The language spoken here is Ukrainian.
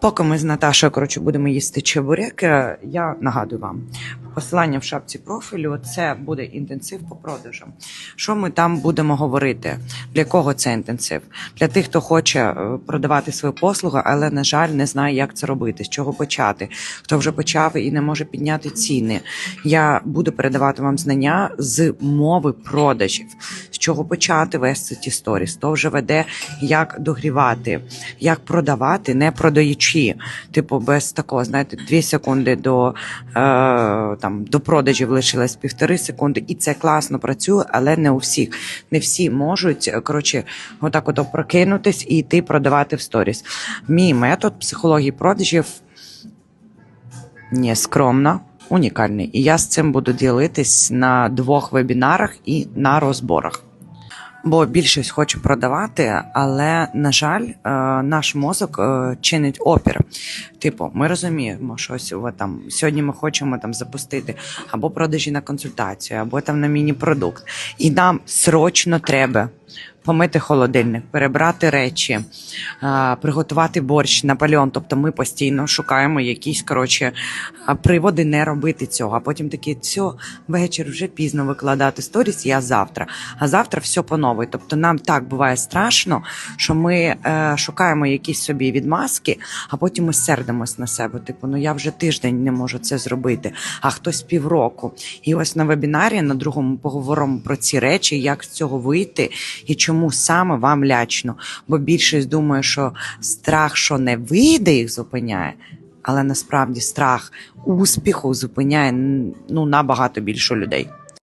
Поки ми з Наташою коротше будемо їсти чебуреки, я нагадую вам. Посилання в шапці профілю це буде інтенсив по продажам. Що ми там будемо говорити? Для кого це інтенсив? Для тих, хто хоче е, продавати свою послугу, але на жаль, не знає, як це робити, з чого почати. Хто вже почав і не може підняти ціни. Я буду передавати вам знання з мови продажів, з чого почати вести ті сторіс. Хто вже веде, як догрівати, як продавати, не продаючи. Типу, без такого, знаєте, дві секунди до, е, там, до продажів лишилось півтори секунди, і це класно працює, але не у всіх. Не всі можуть е, коротше, отак от прокинутись і йти продавати в сторіс. Мій метод психології продажів не скромно. Унікальний, і я з цим буду ділитись на двох вебінарах і на розборах. Бо більшість хоче продавати, але на жаль, е, наш мозок е, чинить опір. Типу, ми розуміємо, що ось там сьогодні ми хочемо там запустити або продажі на консультацію, або там на міні-продукт. І нам срочно треба помити холодильник, перебрати речі, е, приготувати борщ, Наполеон. Тобто ми постійно шукаємо якісь коротше приводи не робити цього. А потім такі, все, вечір вже пізно викладати сторіс, я завтра. А завтра все по новій. Тобто нам так буває страшно, що ми е, шукаємо якісь собі відмазки, а потім ми сердимось на себе. Типу, ну я вже тиждень не можу це зробити, а хтось півроку. І ось на вебінарі на другому поговоримо про ці речі, як з цього вийти і чому саме вам лячно. Бо більшість думає, що страх, що не вийде, їх зупиняє. Але насправді страх успіху зупиняє ну набагато більше людей.